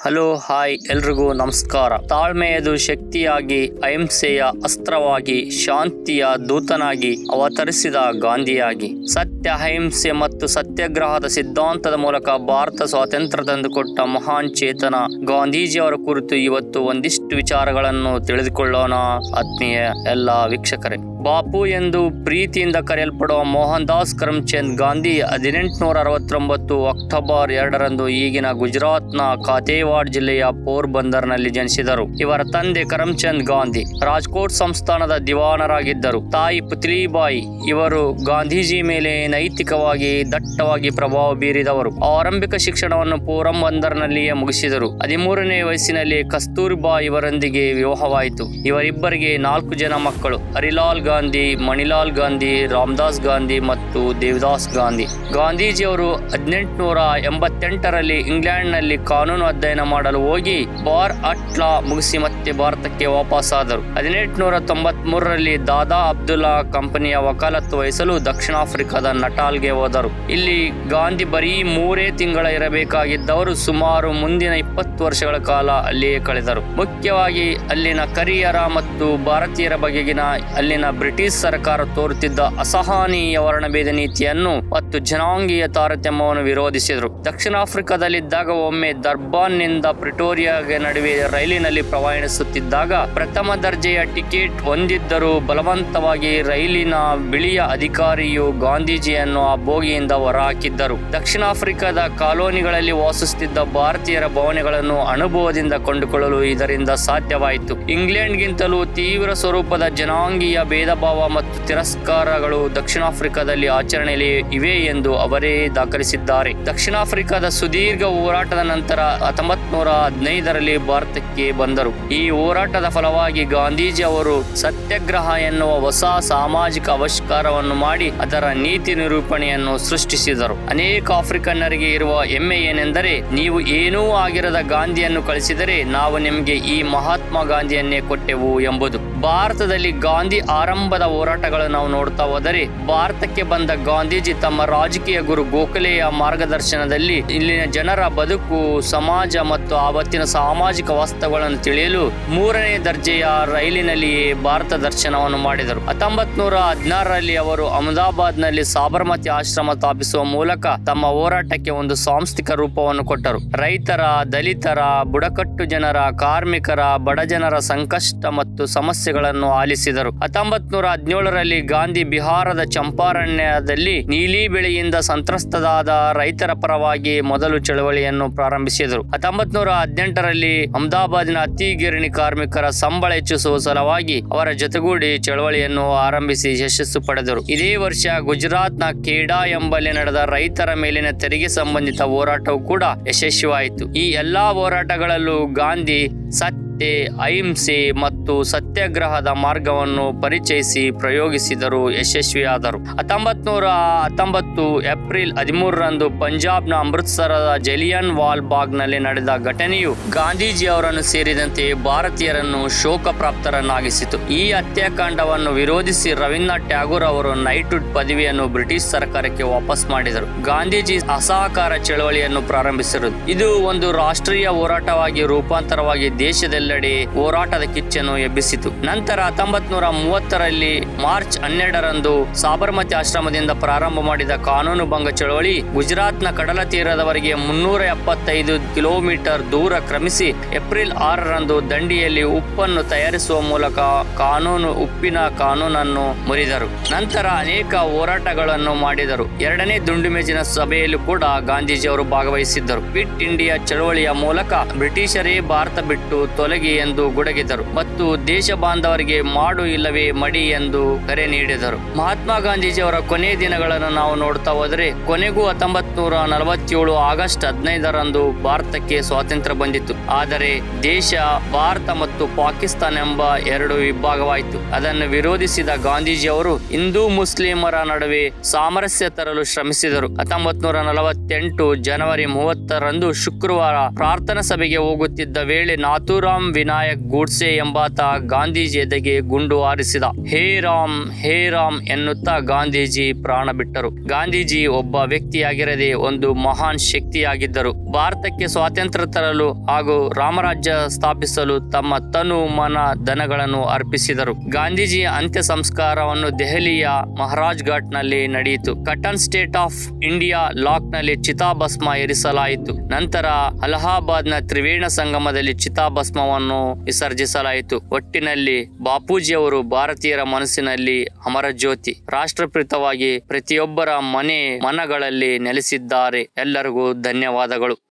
Hello, hi ಎಲ್ರಿಗೂ ನಮಸ್ಕಾರ. ತಾಳ್ಮೆಯದು ಶಕ್ತಿಯಾಗಿ, ಅಹಿಂಸೆಯ ಅಸ್ತ್ರವಾಗಿ, ಶಾಂತಿಯ ದೂತನಾಗಿ ಅವತರಿಸಿದ ಗಾಂಧಿಯಾಗಿ. ಸತ್ಯ, ಅಹಿಂಸೆ ಮತ್ತು ಸತ್ಯಾಗ್ರಹದ ಸಿದ್ಧಾಂತದ ಮೂಲಕ ಭಾರತ ಸ್ವಾತಂತ್ರ್ಯ ತಂದುಕೊಟ್ಟ ಮಹಾನ್ ಚೇತನ ಗಾಂಧೀಜಿಯವರ ಕುರಿತು ಇವತ್ತು ಒಂದಿಷ್ಟು ವಿಚಾರಗಳನ್ನು ತಿಳಿದುಕೊಳ್ಳೋಣ. ಆತ್ಮೀಯ ಎಲ್ಲ ವೀಕ್ಷಕರೇ, ಬಾಪು ಎಂದು ಪ್ರೀತಿಯಿಂದ ಕರೆಯಲ್ಪಡುವ ಮೋಹನ್ ದಾಸ್ ಕರಮ್ಚಂದ್ ಗಾಂಧಿ ಹದಿನೆಂಟುನೂರ ಅರವತ್ತೊಂಬತ್ತು ಅಕ್ಟೋಬರ್ ಎರಡರಂದು ಈಗಿನ ಗುಜರಾತ್ನ ಕಾತೇವಾಡ್ ಜಿಲ್ಲೆಯ ಪೋರ್ಬಂದರ್ನಲ್ಲಿ ಜನಿಸಿದರು. ಇವರ ತಂದೆ ಕರಮ್ಚಂದ್ ಗಾಂಧಿ ರಾಜ್ಕೋಟ್ ಸಂಸ್ಥಾನದ ದಿವಾನರಾಗಿದ್ದರು. ತಾಯಿ ಪುತ್ಲಿಬಾಯಿ ಇವರು ಗಾಂಧೀಜಿ ಮೇಲೆ ನೈತಿಕವಾಗಿ ದಟ್ಟವಾಗಿ ಪ್ರಭಾವ ಬೀರಿದವರು. ಆರಂಭಿಕ ಶಿಕ್ಷಣವನ್ನು ಪೋರಂಬಂದರ್ನಲ್ಲಿಯೇ ಮುಗಿಸಿದರು. ಹದಿಮೂರನೇ ವಯಸ್ಸಿನಲ್ಲಿ ಕಸ್ತೂರ್ಬಾ ಇವರೊಂದಿಗೆ ವಿವಾಹವಾಯಿತು. ಇವರಿಬ್ಬರಿಗೆ ನಾಲ್ಕು ಜನ ಮಕ್ಕಳು, ಹರಿಲಾಲ್ ಗಾಂಧಿ, ಮಣಿಲಾಲ್ ಗಾಂಧಿ, ರಾಮದಾಸ್ ಗಾಂಧಿ ಮತ್ತು ದೇವದಾಸ್ ಗಾಂಧಿ. ಗಾಂಧೀಜಿಯವರು ಹದಿನೆಂಟುನೂರ ಎಂಬತ್ತೆಂಟರಲ್ಲಿ ಇಂಗ್ಲೆಂಡ್ನಲ್ಲಿ ಕಾನೂನು ಅಧ್ಯಯನ ಮಾಡಲು ಹೋಗಿ ಬಾರ್ ಅಟ್ಲಾ ಮುಗಿಸಿ ಮತ್ತೆ ಭಾರತಕ್ಕೆ ವಾಪಸ್ಸಾದರು ಹದಿನೆಂಟುನೂರ ತೊಂಬತ್ ಮೂರರಲ್ಲಿ ದಾದಾ ಅಬ್ದುಲ್ಲಾ ಕಂಪನಿಯ ವಕಾಲತ್ತು ವಹಿಸಲು ದಕ್ಷಿಣ ಆಫ್ರಿಕಾದ ನಟಾಲ್ಗೆ ಹೋದರು. ಇಲ್ಲಿ ಗಾಂಧಿ ಬರೀ ಮೂರೇ ತಿಂಗಳ ಇರಬೇಕಾಗಿದ್ದವರು ಸುಮಾರು ಮುಂದಿನ ಇಪ್ಪತ್ತು ವರ್ಷಗಳ ಕಾಲ ಅಲ್ಲಿಯೇ ಕಳೆದರು. ಮುಖ್ಯವಾಗಿ ಅಲ್ಲಿನ ಕರಿಯರ ಮತ್ತು ಭಾರತೀಯರ ಬಗೆಗಿನ ಅಲ್ಲಿನ ಬ್ರಿಟಿಷ್ ಸರ್ಕಾರ ತೋರುತ್ತಿದ್ದ ಅಸಹನೀಯ ವರ್ಣಭೇದ ನೀತಿಯನ್ನು ಮತ್ತು ಜನಾಂಗೀಯ ತಾರತಮ್ಯವನ್ನು ವಿರೋಧಿಸಿದರು. ದಕ್ಷಿಣ ಆಫ್ರಿಕಾದಲ್ಲಿದ್ದಾಗ ಒಮ್ಮೆ ದರ್ಬಾನ್ನಿಂದ ಪ್ರಿಟೋರಿಯಾಗೆ ನಡುವೆ ರೈಲಿನಲ್ಲಿ ಪ್ರಯಾಣಿಸುತ್ತಿದ್ದಾಗ ಪ್ರಥಮ ದರ್ಜೆಯ ಟಿಕೆಟ್ ಹೊಂದಿದ್ದರೂ ಬಲವಂತವಾಗಿ ರೈಲಿನ ಬಿಳಿಯ ಅಧಿಕಾರಿಯು ಗಾಂಧೀಜಿಯನ್ನು ಆ ಬೋಗಿಯಿಂದ ಹೊರಹಾಕಿದ್ದರು. ದಕ್ಷಿಣ ಆಫ್ರಿಕಾದ ಕಾಲೋನಿಗಳಲ್ಲಿ ವಾಸಿಸುತ್ತಿದ್ದ ಭಾರತೀಯರ ಭಾವನೆಗಳನ್ನು ಅನುಭವದಿಂದ ಕೊಂಡುಕೊಳ್ಳಲು ಇದರಿಂದ ಸಾಧ್ಯವಾಯಿತು. ಇಂಗ್ಲೆಂಡ್ಗಿಂತಲೂ ತೀವ್ರ ಸ್ವರೂಪದ ಜನಾಂಗೀಯ ಭೇದ ಭಾವ ಮತ್ತು ತಿರಸ್ಕಾರಗಳು ದಕ್ಷಿಣ ಆಫ್ರಿಕಾದಲ್ಲಿ ಆಚರಣೆಯಲ್ಲಿ ಇವೆ ಎಂದು ಅವರೇ ದಾಖಲಿಸಿದ್ದಾರೆ. ದಕ್ಷಿಣ ಆಫ್ರಿಕಾದ ಸುದೀರ್ಘ ಹೋರಾಟದ ನಂತರ ಹತ್ತೊಂಬತ್ ನೂರ ಹದಿನೈದರಲ್ಲಿ ಭಾರತಕ್ಕೆ ಬಂದರು. ಈ ಹೋರಾಟದ ಫಲವಾಗಿ ಗಾಂಧೀಜಿ ಅವರು ಸತ್ಯಾಗ್ರಹ ಎನ್ನುವ ಹೊಸ ಸಾಮಾಜಿಕ ಆವಿಷ್ಕಾರವನ್ನು ಮಾಡಿ ಅದರ ನೀತಿ ನಿರೂಪಣೆಯನ್ನು ಸೃಷ್ಟಿಸಿದರು. ಅನೇಕ ಆಫ್ರಿಕನ್ನರಿಗೆ ಇರುವ ಹೆಮ್ಮೆ ಏನೆಂದರೆ, ನೀವು ಏನೂ ಆಗಿರದ ಗಾಂಧಿಯನ್ನು ಕಳಿಸಿದರೆ ನಾವು ನಿಮಗೆ ಈ ಮಹಾತ್ಮ ಗಾಂಧಿಯನ್ನೇ ಕೊಟ್ಟೆವು ಎಂಬುದು. ಭಾರತದಲ್ಲಿ ಗಾಂಧಿ ಆರಂಭದ ಹೋರಾಟಗಳನ್ನು ನಾವು ನೋಡ್ತಾ ಹೋದರೆ, ಭಾರತಕ್ಕೆ ಬಂದ ಗಾಂಧೀಜಿ ತಮ್ಮ ರಾಜಕೀಯ ಗುರು ಗೋಖಲೆಯ ಮಾರ್ಗದರ್ಶನದಲ್ಲಿ ಇಲ್ಲಿನ ಜನರ ಬದುಕು, ಸಮಾಜ ಮತ್ತು ಆವತ್ತಿನ ಸಾಮಾಜಿಕ ವಾಸ್ತವಗಳನ್ನು ತಿಳಿಯಲು ಮೂರನೇ ದರ್ಜೆಯ ರೈಲಿನಲ್ಲಿಯೇ ಭಾರತ ದರ್ಶನವನ್ನು ಮಾಡಿದರು. ಹತ್ತೊಂಬತ್ ನೂರ ಹದಿನಾರರಲ್ಲಿ ಅವರು ಅಹಮದಾಬಾದ್ನಲ್ಲಿ ಸಾಬರಮತಿ ಆಶ್ರಮ ಸ್ಥಾಪಿಸುವ ಮೂಲಕ ತಮ್ಮ ಹೋರಾಟಕ್ಕೆ ಒಂದು ಸಾಂಸ್ಥಿಕ ರೂಪವನ್ನು ಕೊಟ್ಟರು. ರೈತರ, ದಲಿತರ, ಬುಡಕಟ್ಟು ಜನರ, ಕಾರ್ಮಿಕರ, ಬಡ ಜನರ ಸಂಕಷ್ಟ ಮತ್ತು ಸಮಸ್ಯೆಗಳನ್ನು ಆಲಿಸಿದರು. ಹತ್ತೊಂಬತ್ ನೂರ ಹದಿನೇಳರಲ್ಲಿ ಗಾಂಧಿ ಬಿಹಾರದ ಚಂಪಾರಣ್ಯದಲ್ಲಿ ನೀಲಿ ಬೆಳೆಯಿಂದ ಸಂತ್ರಸ್ತದಾದ ರೈತರ ಪರವಾಗಿ ಮೊದಲು ಚಳವಳಿಯನ್ನು ಪ್ರಾರಂಭಿಸಿದರು. ಹತ್ತೊಂಬತ್ ನೂರ ಹದಿನೆಂಟರಲ್ಲಿ ಅಹಮದಾಬಾದಿನ ಅತಿ ಗಿರಣಿ ಕಾರ್ಮಿಕರ ಸಂಬಳ ಹೆಚ್ಚಿಸುವ ಸಲುವಾಗಿ ಅವರ ಜೊತೆಗೂಡಿ ಚಳವಳಿಯನ್ನು ಆರಂಭಿಸಿ ಯಶಸ್ಸು ಪಡೆದರು. ಇದೇ ವರ್ಷ ಗುಜರಾತ್ನ ಕೇಡಾ ಎಂಬಲ್ಲಿ ನಡೆದ ರೈತರ ಮೇಲಿನ ತೆರಿಗೆ ಸಂಬಂಧಿತ ಹೋರಾಟವು ಕೂಡ ಯಶಸ್ವಿಯಾಯಿತು. ಈ ಎಲ್ಲಾ ಹೋರಾಟಗಳಲ್ಲೂ ಗಾಂಧಿ ಸತ್ಯ ಅಹಿಂಸೆ ಮತ್ತು ಸತ್ಯಾಗ್ರಹದ ಮಾರ್ಗವನ್ನು ಪರಿಚಯಿಸಿ ಪ್ರಯೋಗಿಸಿದರು, ಯಶಸ್ವಿಯಾದರು. ಹತ್ತೊಂಬತ್ ನೂರ ಹತ್ತೊಂಬತ್ತು ಏಪ್ರಿಲ್ ಹದಿಮೂರರಂದು ಪಂಜಾಬ್ನ ಅಮೃತ್ಸರದ ಜಲಿಯನ್ ವಾಲ್ ಬಾಗ್ನಲ್ಲಿ ನಡೆದ ಘಟನೆಯು ಗಾಂಧೀಜಿ ಅವರನ್ನು ಸೇರಿದಂತೆ ಭಾರತೀಯರನ್ನು ಶೋಕ ಪ್ರಾಪ್ತರನ್ನಾಗಿಸಿತು ಈ ಹತ್ಯಾಕಾಂಡವನ್ನು ವಿರೋಧಿಸಿ ರವೀಂದ್ರನಾಥ್ ಟ್ಯಾಗೂರ್ ಅವರು ನೈಟ್ಹುಡ್ ಪದವಿಯನ್ನು ಬ್ರಿಟಿಷ್ ಸರ್ಕಾರಕ್ಕೆ ವಾಪಸ್ ಮಾಡಿದರು. ಗಾಂಧೀಜಿ ಅಸಹಕಾರ ಚಳವಳಿಯನ್ನು ಪ್ರಾರಂಭಿಸಿದರು ಇದು ಒಂದು ರಾಷ್ಟ್ರೀಯ ಹೋರಾಟವಾಗಿ ರೂಪಾಂತರವಾಗಿ ದೇಶದೆಲ್ಲೆಡೆ ಹೋರಾಟದ ಕಿಚ್ಚನ್ನು ಎಬ್ಬಿಸಿತು. ನಂತರ ಹತ್ತೊಂಬತ್ ನೂರ ಮೂವತ್ತರಲ್ಲಿ ಮಾರ್ಚ್ ಹನ್ನೆರಡರಂದು ಸಾಬರಮತಿ ಆಶ್ರಮದಿಂದ ಪ್ರಾರಂಭ ಮಾಡಿದ ಕಾನೂನು ಭಂಗ ಚಳವಳಿ ಗುಜರಾತ್ನ ಕಡಲ ತೀರದವರೆಗೆ ಮುನ್ನೂರ ಎಪ್ಪತ್ತೈದು ಕಿಲೋಮೀಟರ್ ದೂರ ಕ್ರಮಿಸಿ ಏಪ್ರಿಲ್ ಆರರಂದು ದಂಡಿಯಲ್ಲಿ ಉಪ್ಪನ್ನು ತಯಾರಿಸುವ ಮೂಲಕ ಕಾನೂನು ಉಪ್ಪಿನ ಕಾನೂನನ್ನು ಮುರಿದರು. ನಂತರ ಅನೇಕ ಹೋರಾಟಗಳನ್ನು ಮಾಡಿದರು. ಎರಡನೇ ದುಂಡುಮೇಜಿನ ಸಭೆಯಲ್ಲೂ ಕೂಡ ಗಾಂಧೀಜಿ ಅವರು ಭಾಗವಹಿಸಿದ್ದರು. ಕ್ವಿಟ್ ಇಂಡಿಯಾ ಚಳವಳಿಯ ಮೂಲಕ ಬ್ರಿಟಿಷರೇ ಭಾರತ ಬಿಟ್ಟು ತೊಲಗಿ ಎಂದು ಗುಡಗಿದರು ಮತ್ತು ದೇಶ ಬಾಂಧವರಿಗೆ ಮಾಡು ಇಲ್ಲವೇ ಮಡಿ ಎಂದು ಕರೆ ನೀಡಿದರು. ಮಹಾತ್ಮ ಗಾಂಧೀಜಿ ಅವರ ಕೊನೆ ದಿನಗಳನ್ನು ನಾವು ನೋಡ್ತಾ ಹೋದರೆ ಕೊನೆಗೂ ಹತ್ತೊಂಬತ್ ನೂರ ನಲವತ್ತೇಳು ಆಗಸ್ಟ್ ಹದಿನೈದರಂದು ಭಾರತಕ್ಕೆ ಸ್ವಾತಂತ್ರ್ಯ ಬಂದಿತ್ತು. ಆದರೆ ದೇಶ, ಭಾರತ ಮತ್ತು ಪಾಕಿಸ್ತಾನ ಎಂಬ ಎರಡು ವಿಭಾಗವಾಯಿತು. ಅದನ್ನು ವಿರೋಧಿಸಿದ ಗಾಂಧೀಜಿ ಅವರು ಹಿಂದೂ ಮುಸ್ಲಿಮರ ನಡುವೆ ಸಾಮರಸ್ಯ ತರಲು ಶ್ರಮಿಸಿದರು. ಹತ್ತೊಂಬತ್ ನೂರ ನಲವತ್ತೆಂಟು ಜನವರಿ ಮೂವತ್ತರಂದು ಶುಕ್ರವಾರ ಪ್ರಾರ್ಥನಾ ಸಭೆಗೆ ಹೋಗುತ್ತಿದ್ದ ವೇಳೆ ನಾಥೂರಾಮ್ ವಿನಾಯಕ್ ಗೂಡ್ಸೆ ಎಂಬಾತ ಗಾಂಧೀಜಿ ಎದೆಗೆ ಗುಂಡು ಹಾರಿಸಿದ. ಹೇ ರಾಮ್ ಹೇ ರಾಮ್ ಎನ್ನುತ್ತಾ ಗಾಂಧೀಜಿ ಪ್ರಾಣ ಬಿಟ್ಟರು. ಗಾಂಧೀಜಿ ಒಬ್ಬ ವ್ಯಕ್ತಿಯಾಗಿರದೆ ಒಂದು ಮಹಾನ್ ಶಕ್ತಿಯಾಗಿದ್ದರು. ಭಾರತಕ್ಕೆ ಸ್ವಾತಂತ್ರ್ಯ ತರಲು ಹಾಗೂ ರಾಮರಾಜ್ಯ ಸ್ಥಾಪಿಸಲು ತಮ್ಮ ತನು ಮನ ಧನಗಳನ್ನು ಅರ್ಪಿಸಿದರು. ಗಾಂಧೀಜಿಯ ಅಂತ್ಯ ಸಂಸ್ಕಾರವನ್ನು ದೆಹಲಿಯ ಮಹಾರಾಜ್ ಘಾಟ್ನಲ್ಲಿ ನಡೆಯಿತು. ಕಟನ್ ಸ್ಟೇಟ್ ಆಫ್ ಇಂಡಿಯಾ ಲಾಕ್ನಲ್ಲಿ ಚಿತಾಭಸ್ಮ ಇರಿಸಲಾಯಿತು ನಂತರ ಅಲಹಾಬಾದ್ನ ತ್ರಿವೇಣ ಸಂಗಮದಲ್ಲಿ ಚಿತಾಭಸ್ಮವನ್ನು ವಿಸರ್ಜಿಸಲಾಯಿತು. ಒಟ್ಟಿನಲ್ಲಿ ಬಾಪೂಜಿಯವರು ಭಾರತೀಯರ ಮನಸ್ಸಿನಲ್ಲಿ ಅಮರ ಜ್ಯೋತಿ ರಾಷ್ಟ್ರಪಿತವಾಗಿ ಪ್ರತಿಯೊಬ್ಬರ ಮನೆ ಮನಗಳಲ್ಲಿ ನೆಲೆಸಿದ್ದಾರೆ. ಎಲ್ಲರಿಗೂ ಧನ್ಯವಾದಗಳು.